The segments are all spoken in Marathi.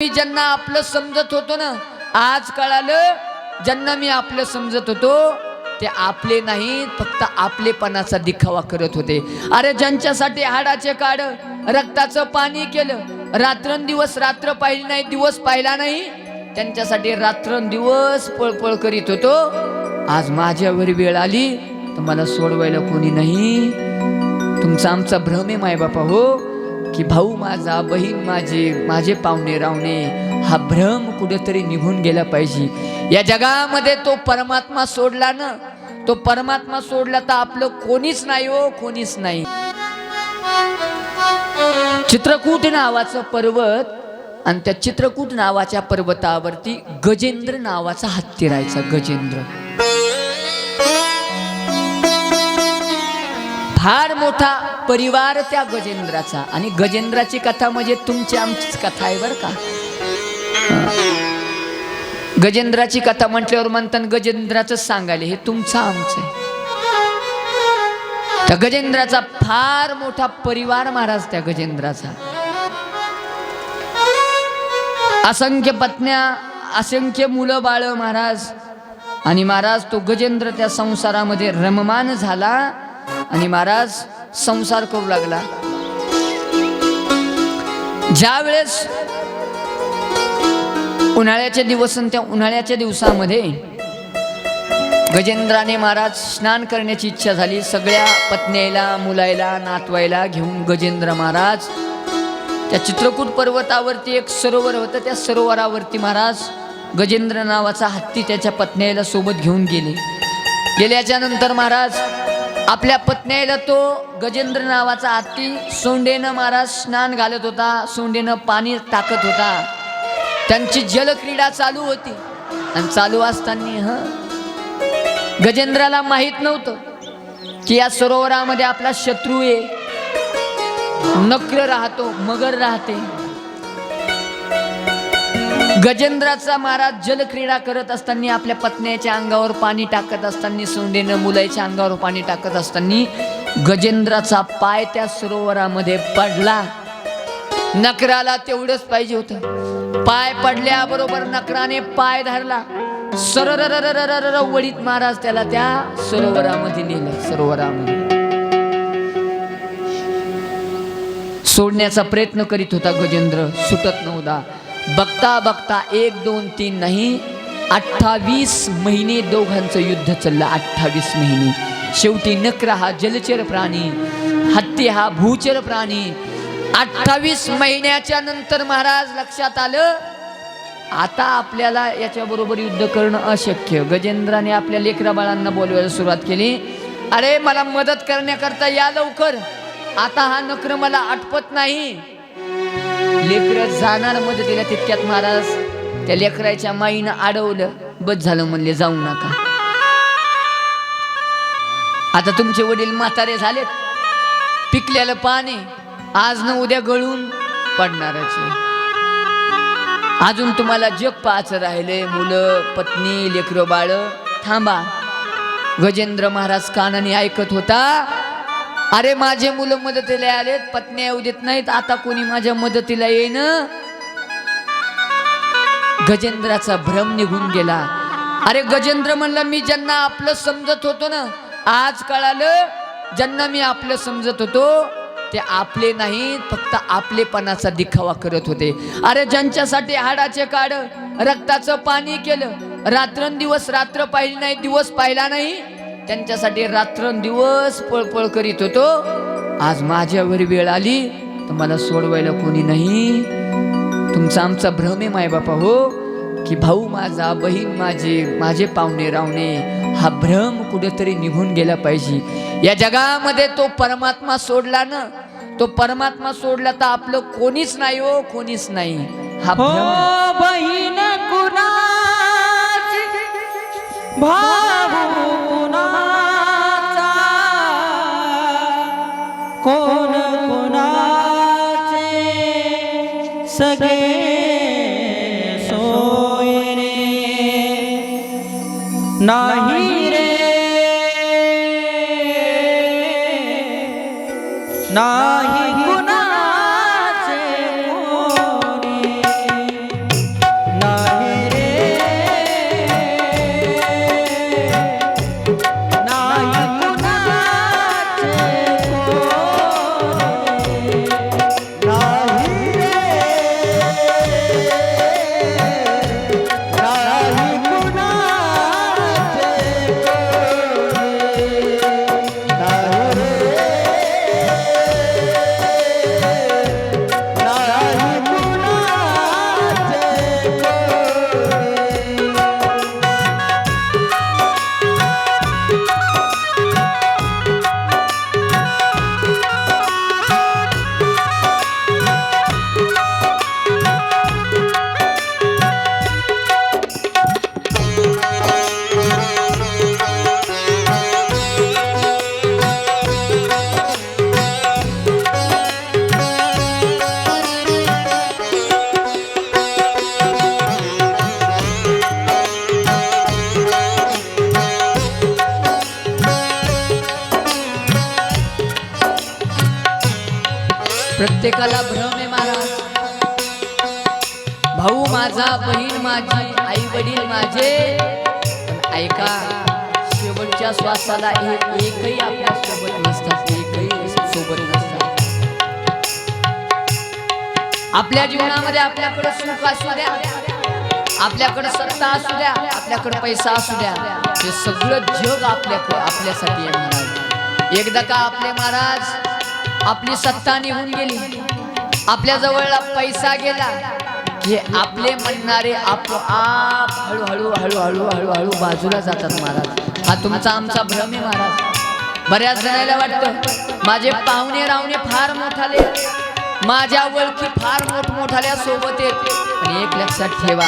मी ज्यांना आपलं समजत होतो ना आज कळालं ज्यांना मी आपलं समजत होतो ते आपले नाही फक्त आपलेपणाचा दिखावा करत होते. अरे ज्यांच्यासाठी हाडाचे काढ रक्ताचं पाणी केलं रात्रंदिवस रात्र पाहिली नाही दिवस पाहिला नाही त्यांच्यासाठी रात्रंदिवस पळपळ करीत होतो. आज माझ्यावर वेळ आली तर मला सोडवायला कोणी नाही. तुमचा आमचा भ्रम आहे मायबापा हो. की भाऊ माझा बहीण माझे माझे पाहुणे रावणे हा भ्रम कुठेतरी निघून गेला पाहिजे. या जगामध्ये तो परमात्मा सोडला ना तो परमात्मा सोडला तर आपलं कोणीच नाही हो कोणीच नाही. चित्रकूट नावाचं पर्वत आणि त्या चित्रकूट नावाच्या पर्वतावरती गजेंद्र नावाचा हत्ती राहायचा गजेंद्र. फार मोठा परिवार त्या गजेंद्राचा. आणि गजेंद्राची कथा म्हणजे तुमची आमचीच कथा आहे बरं का? गजेंद्राची कथा म्हटल्यावर म्हणतात गजेंद्राचं सांगायला हे तुमचं आमचं आहे. त्या गजेंद्राचा फार मोठा परिवार महाराज त्या गजेंद्राचा. असंख्य पत्न्या असंख्य मुलं बाळ महाराज. आणि महाराज तो गजेंद्र त्या संसारामध्ये रममान झाला. आणि महाराज संसार करू लागला. ज्या वेळेस उन्हाळ्याचे दिवस आणि त्या उन्हाळ्याच्या दिवसामध्ये गजेंद्राने महाराज स्नान करण्याची इच्छा झाली. सगळ्या पत्नीला मुलायला नातवायला घेऊन गजेंद्र महाराज त्या चित्रकूट पर्वतावरती एक सरोवर होतं. त्या सरोवरावरती महाराज गजेंद्र नावाचा हत्ती त्याच्या पत्नीला सोबत घेऊन गेले. गेल्याच्यानंतर महाराज आपल्या पत्नीला तो गजेंद्र नावाचा आत्ती सोंडेनं महाराज स्नान घालत होता. सोंडेनं पाणी टाकत होता. त्यांची जलक्रीडा चालू होती. आणि चालू असताना ह गजेंद्राला माहीत नव्हतं की या सरोवरामध्ये आपला शत्रू आहे. नक्र राहतो मगर राहते. गजेंद्राचा महाराज जलक्रीडा करत असताना आपल्या पत्नीच्या अंगावर पाणी टाकत असताना सोंडेनं मुलाच्या अंगावर पाणी टाकत असताना गजेंद्राचा पाय त्या सरोवरामध्ये पडला. नकराला तेवढंच पाहिजे होतं. पाय पडल्याबरोबर नकराने पाय धरला. सरर वडीत महाराज त्याला त्या सरोवरामध्ये नेलं. सरोवरामध्ये. सोडण्याचा प्रयत्न करीत होता गजेंद्र. सुटत नव्हता. बघता बघता एक दोन तीन नाही अठ्ठावीस महिने दोघांचं युद्ध चाललं अठ्ठावीस महिने. शेवटी नकरा हा जलचर प्राणी हत्ती हा भूचर प्राणी. अठ्ठावीस महिन्याच्या नंतर महाराज लक्षात आलं आता आपल्याला याच्याबरोबर युद्ध करणं अशक्य. गजेंद्राने आपल्या लेकरा बाळांना बोलवायला सुरुवात केली. अरे मला मदत करण्याकरता या लवकर. आता हा नकर मला आटपत नाही. लेकरं जाणार मदतीला तितक्यात महाराज. त्या लेकराच्या माईनं अडवलं. बस झालं म्हणले जाऊ नका. आता तुमचे वडील म्हातारे झालेत. पिकलेलं पाणी आज न उद्या गळून पडणारच अजून तुम्हाला जग पाहायचं राहिले मुलं पत्नी लेकरं बाळ. थांबा. गजेंद्र महाराज कानाने ऐकत होता. अरे माझे मुलं मदतीला आलेत पत्नी येऊ देत नाहीत आता कोणी माझ्या मदतीला येईन? गजेंद्राचा भ्रम निघून गेला. अरे गजेंद्र म्हणला मी ज्यांना आपलं समजत होतो ना आज कळालं ज्यांना मी आपलं समजत होतो ते आपले नाहीत फक्त आपलेपणाचा दिखावा करत होते. अरे ज्यांच्यासाठी हाडाचे काढ रक्ताचं पाणी केलं रात्रंदिवस रात्र पाहिली नाही दिवस पाहिला नाही त्यांच्यासाठी रात्रंदिवस पळपळ करीत होतो. आज माझ्यावर वेळ आली तर मला सोडवायला कोणी नाही. तुमचा आमचा भ्रम आहे मायबापा हो. की भाऊ माझा बहीण माझे माझे पाहुणे रावणे हा भ्रम कुठेतरी निघून गेला पाहिजे. या जगामध्ये तो परमात्मा सोडला ना तो परमात्मा सोडला तर आपलं कोणीच नाही हो कोणीच नाही. हा हो. बहीण कुणाची? भाऊ सगळे प्रत्येकाला भ्रम आहे महाराज भाऊ माझा बहीण माझी आई वडील माझे. ऐका शेवटच्या श्वासाला एक एकही आपल्यासोबत नसतात एकही सोबत नसतात. आपल्या जीवनामध्ये आपल्याकडे सुख असू द्या. आपल्याकडे सत्ता असू द्या आपल्याकडे पैसा असू द्या. हे सगळं जग आपल्याकडे आपल्यासाठी आहे. महाराज एकदा का आपले महाराज आपली सत्ता निघून गेली. आपल्याजवळला पैसा गेला. हे आपले म्हणणारे आपोआप हळूहळू हळूहळू हळूहळू बाजूला जातात महाराज. हा तुमचा आमचा भ्रम आहे महाराज. बऱ्याच जणांना वाटतं माझे पाहुणे रावणे फार मोठाले माझ्या ओळखी फार मोठमोठाल्या सोबत येत पण एक लक्षात ठेवा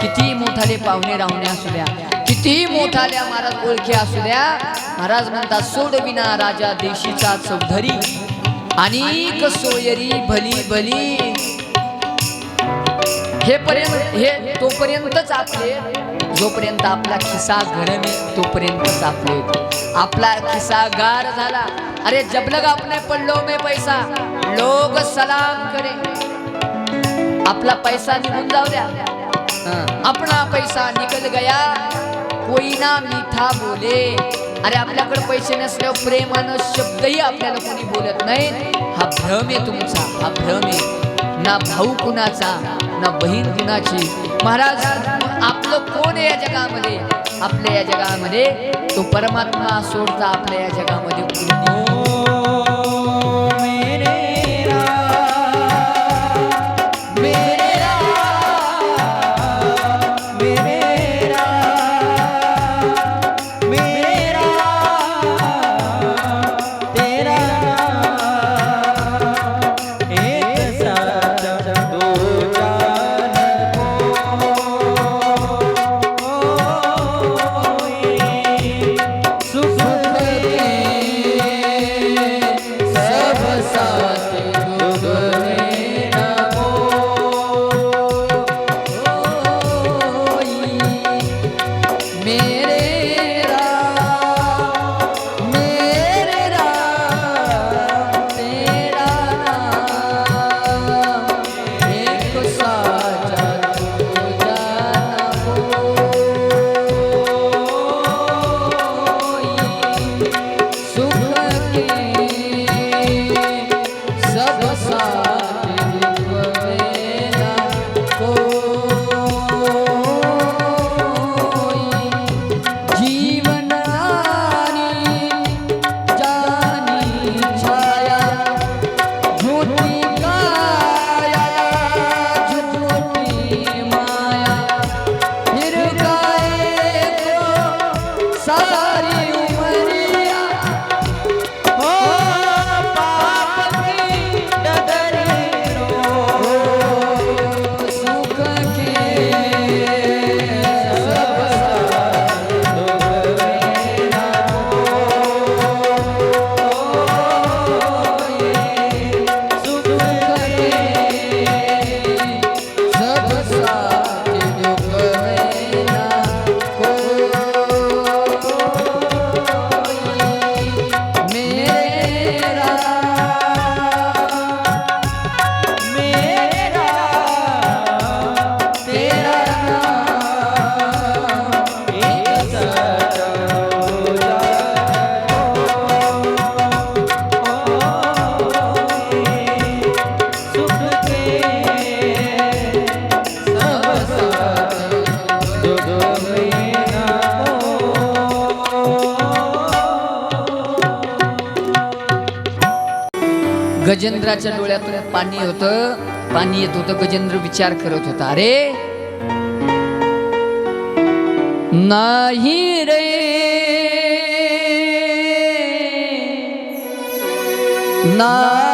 किती मोठाले पाहुणे राहुणे असू द्या किती मोठाल्या महाराज ओळखी असू द्या महाराज म्हणतात सोडविना राजा देशीचा चौधरी. अनेक सोयरी भली भली. हे पर्यंत हे तोपर्यंतच आपले जोपर्यंत आपला खिसा गरम तोपर्यंतच आपले. आपला खिसा गार झाला. अरे जबलग आपने पडलो मे पैसा. लोग सलाम करे. आपला पैसा निघून जाऊ द्या. अपना पैसा निकल गया. कोई ना मीठा बोले. अरे आपल्याकडे पैसे नसल्यावर प्रेमानं शब्दही आपल्याला कोणी बोलत नाही. हा भ्रम आहे तुमचा हा भ्रम आहे. ना भाऊ कुणाचा ना बहीण कुणाची. महाराज आपलं कोण आहे या जगामध्ये? आपल्या या जगामध्ये तो परमात्मा सोडता आपल्या या जगामध्ये कोणी? गजेंद्राच्या डोळ्यातून पाणी होतं पाणी येत होतं गजेंद्र विचार करत होता अरे नाही रे. नाही.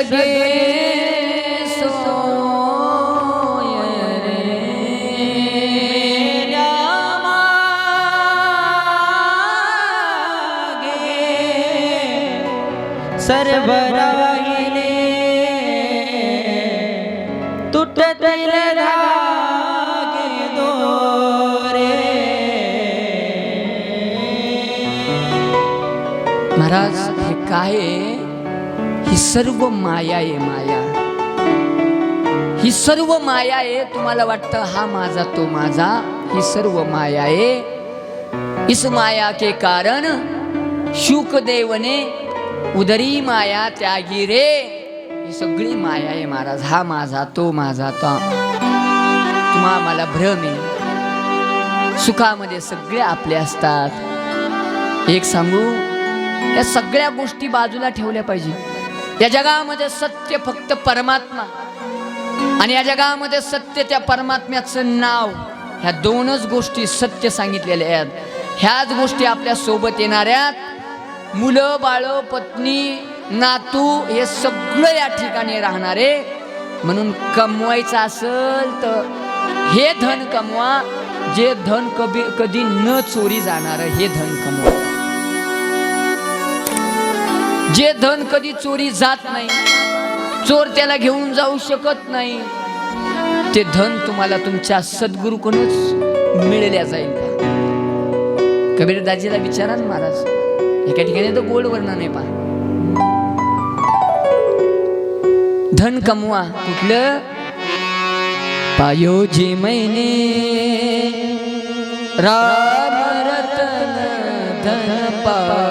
सगे सोय रे सर्व राहिले तुटतील धागे दोरे महाराज हे काय आहे? ही सर्व माया आहे माया. ही सर्व माया आहे तुम्हाला वाटतं हा माझा तो माझा. ही सर्व माया आहे. इस माया के कारण शुकदेव ने उदरी माया त्यागी रे. ही सगळी माया आहे महाराज. हा माझा तो माझा तो. तुम्हा मला भ्रम आहे. सुखामध्ये सगळे आपले असतात. एक सांगू या सगळ्या गोष्टी बाजूला ठेवल्या पाहिजे. या जगामध्ये सत्य फक्त परमात्मा. आणि या जगामध्ये सत्य त्या परमात्म्याचं नाव. ह्या दोनच गोष्टी सत्य सांगितलेल्या आहेत. ह्याच गोष्टी आपल्यासोबत येणाऱ्यात. मुलं बाळ पत्नी नातू हे सगळं या ठिकाणी राहणारे. म्हणून कमवायचं असेल तर हे धन कमवा. जे धन कभी कधी न चोरी जाणारं हे धन कमवा. जे धन कधी चोरी जात नाही चोर त्याला घेऊन जाऊ शकत नाही ते धन तुम्हाला तुमच्या सद्गुरूकडूनच मिळल्या जाईल कबीरदाजीला कबीर दाजीला विचारा ना महाराज. एका ठिकाणी तर गोड वर्णन आहे पा धन कमवा कुठलं? पायोजी मैने. राम रतन धन पा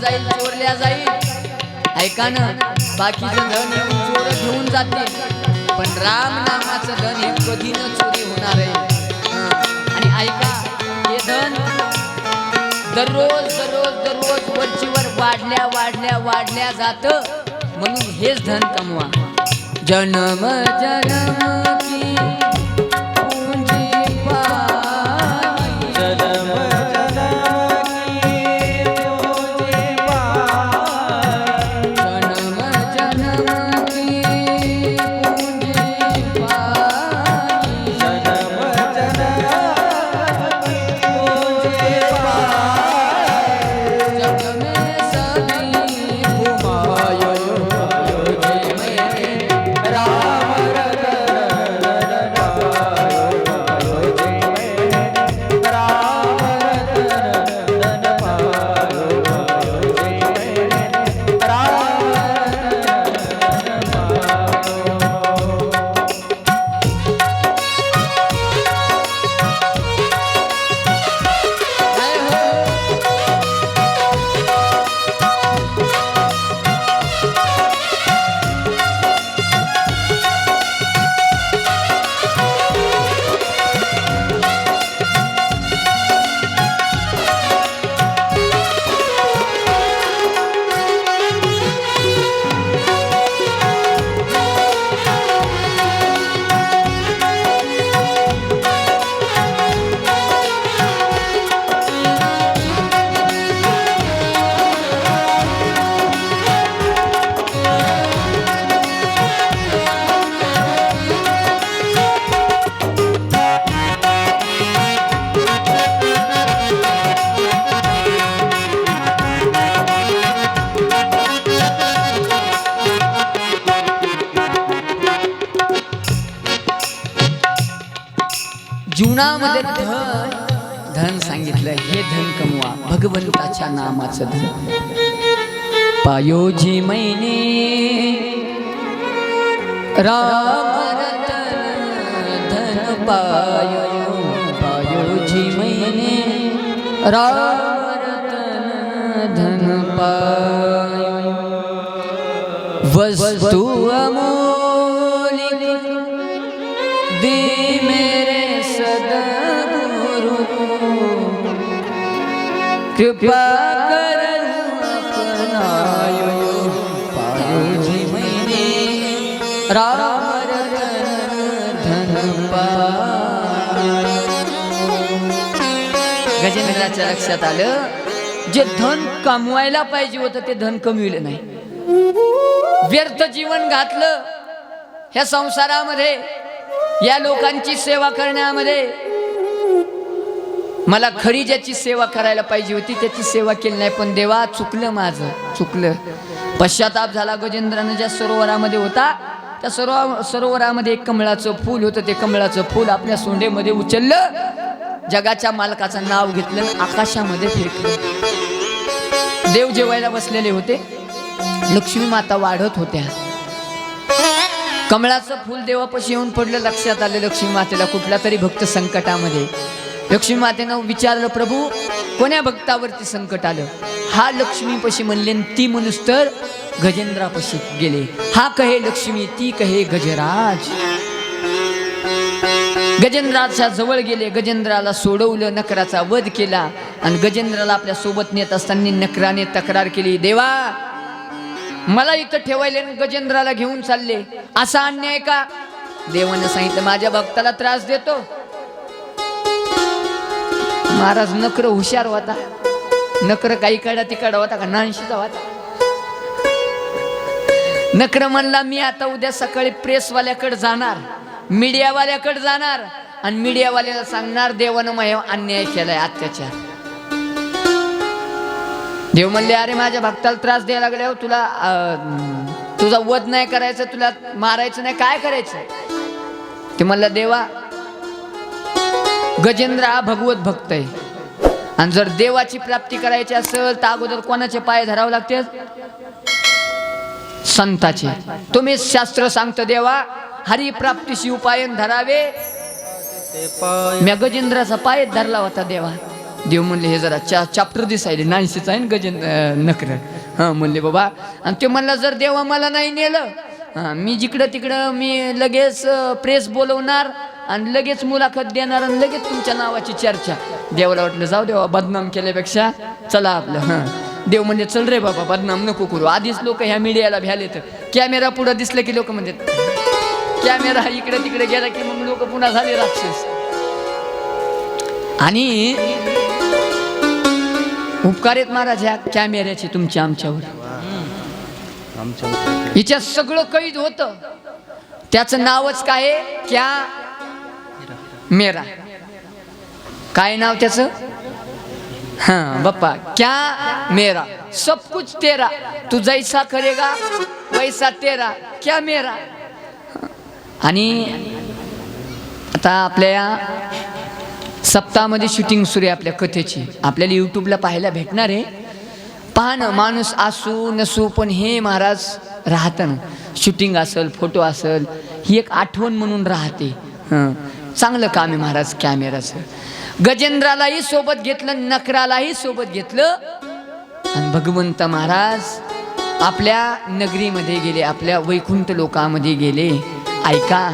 जाईल चोरल्या जाईल. ऐका ना बाकीचं धन येऊन चोर घेऊन जातील. पण राम नामाचं धन हे कधी न चोरी होणार आहे. आणि ऐका हे धन दररोज दररोज दररोज वरचीवर वाढल्या वाढल्या वाढल्या जात म्हणून हेच धन कमवा. जन्म जन्म जीवनामध्ये धन. धन. सांगितलं हे धन कमवा भगवंताच्या नामाचं धन. पायोजी मैने राम धन पायो. पायोजी मैने राम धन पायो. वस्तु कृपा कर राम गजेंद्राच्या लक्षात आलं? जे धन कमवायला पाहिजे होतं ते धन कमविलं नाही. व्यर्थ जीवन घातलं. ह्या संसारामध्ये या लोकांची सेवा करण्यामध्ये मला खरी ज्याची सेवा करायला पाहिजे होती त्याची सेवा केली नाही. पण देवा चुकलं माझं. चुकलं. पश्चाताप झाला गजेंद्रानं ज्या सरोवरामध्ये होता. त्या सरोवर सरोवरामध्ये एक कमळाचं फूल होतं. ते कमळाचं फूल आपल्या सोंडेमध्ये उचललं. जगाच्या मालकाचं नाव घेतलं. आकाशामध्ये फेकलं देव जेवायला बसलेले होते. लक्ष्मी माता वाढत होत्या. कमळाचं फूल देवापाशी येऊन पडलं. लक्षात आलं लक्ष्मी मातेला कुठल्या तरी भक्त संकटामध्ये. लक्ष्मी मातेनं विचारलं प्रभू कोण्या भक्तावरती संकट आलं? हा लक्ष्मीपशी म्हणले ती मनुष्य तर गजेंद्रापशी गेले. हा कहे लक्ष्मी ती कहे गजराज. गजेंद्राच्या जवळ गेले गजेंद्राला सोडवलं नकराचा वध केला. आणि गजेंद्राला आपल्यासोबत नेत असताना नकराने तक्रार केली देवा मला इथं ठेवायले आणि गजेंद्राला घेऊन चालले. असा अन्याय का? देवानं सांगितलं माझ्या भक्ताला त्रास देतो. महाराज नकर हुशार होता. नकर काही काढा तिकडा होता का? नानशीचा होता. नकर म्हणला मी आता उद्या सकाळी प्रेसवाल्याकडे जाणार. मीडियावाल्याकडे जाणार. आणि मीडियावाल्याला सांगणार देवानं माझ्या अन्याय केलाय अत्याचार. देव म्हणले अरे माझ्या भक्ताला त्रास द्यायला लागल्यावर हो, तुला तुझा वध नाही करायचं तुला मारायचं नाही काय करायचं? ते म्हणलं देवा गजेंद्र हा भगवत भक्त आहे. आणि जर देवाची प्राप्ती करायची असेल तर अगोदर कोणाचे पाय धरावे लागते? संताचे. तुम्ही शास्त्र सांगतो देवा हरी प्राप्तीशी उपायन धरावे. म्या गजेंद्राचा पाय धरला होता देवा. देव म्हणले हे जरा चा चाप्टर दिसायले नाहीसेच आहे ना गजेंद्र नकर. हां म्हणले बाबा. आणि ते म्हणला जर देवा मला नाही नेलं हां मी जिकडं तिकडं मी लगेच प्रेस बोलवणार आणि लगेच मुलाखत देणार आणि लगेच तुमच्या नावाची चर्चा. देवाला वाटलं जाऊ देवा बदनाम केल्यापेक्षा चला आपलं. हां. देव म्हणजे चल रे बाबा बदनाम नको करू. आधीच लोक ह्या मीडियाला भ्याले तर कॅमेरा पुढं दिसलं की लोक म्हणतात कॅमेरा इकडे तिकडे गेला की मग लोक पुन्हा झाले राक्षस. आणि उपकार आहेत महाराज ह्या कॅमेऱ्याचे तुमच्या आमच्यावर. आमच्या हिच्यात सगळं कैद होत. त्याचं नावच काय? क्या मेरा. काय नाव त्याचं? हा बाप्पा. क्या मेरा? सब कुछ तेरा. तू जैसा करेगा वैसा तेरा. क्या मेरा? आणि आता आपल्या सप्ताहामध्ये शूटिंग सुरू आहे आपल्या कथेची. आपल्याला यूट्यूबला पाहायला भेटणार आहे. पहा ना माणूस असू नसू पण हे महाराज राहतं ना. शूटिंग असेल फोटो असेल ही एक आठवण म्हणून राहते. हं. चांगलं काम आहे महाराज कॅमेराचं. गजेंद्रालाही सोबत घेतलं नकरालाही सोबत घेतलं. आणि भगवंत महाराज आपल्या नगरीमध्ये गेले आपल्या वैकुंठ लोकामध्ये गेले. ऐका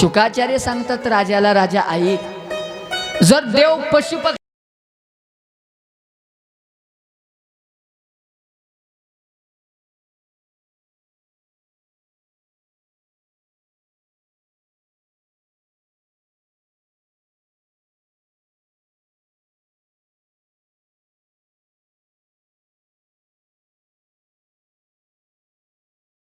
शुकाचार्य सांगतात राजाला राजा ऐक जर देव पशुपक्षी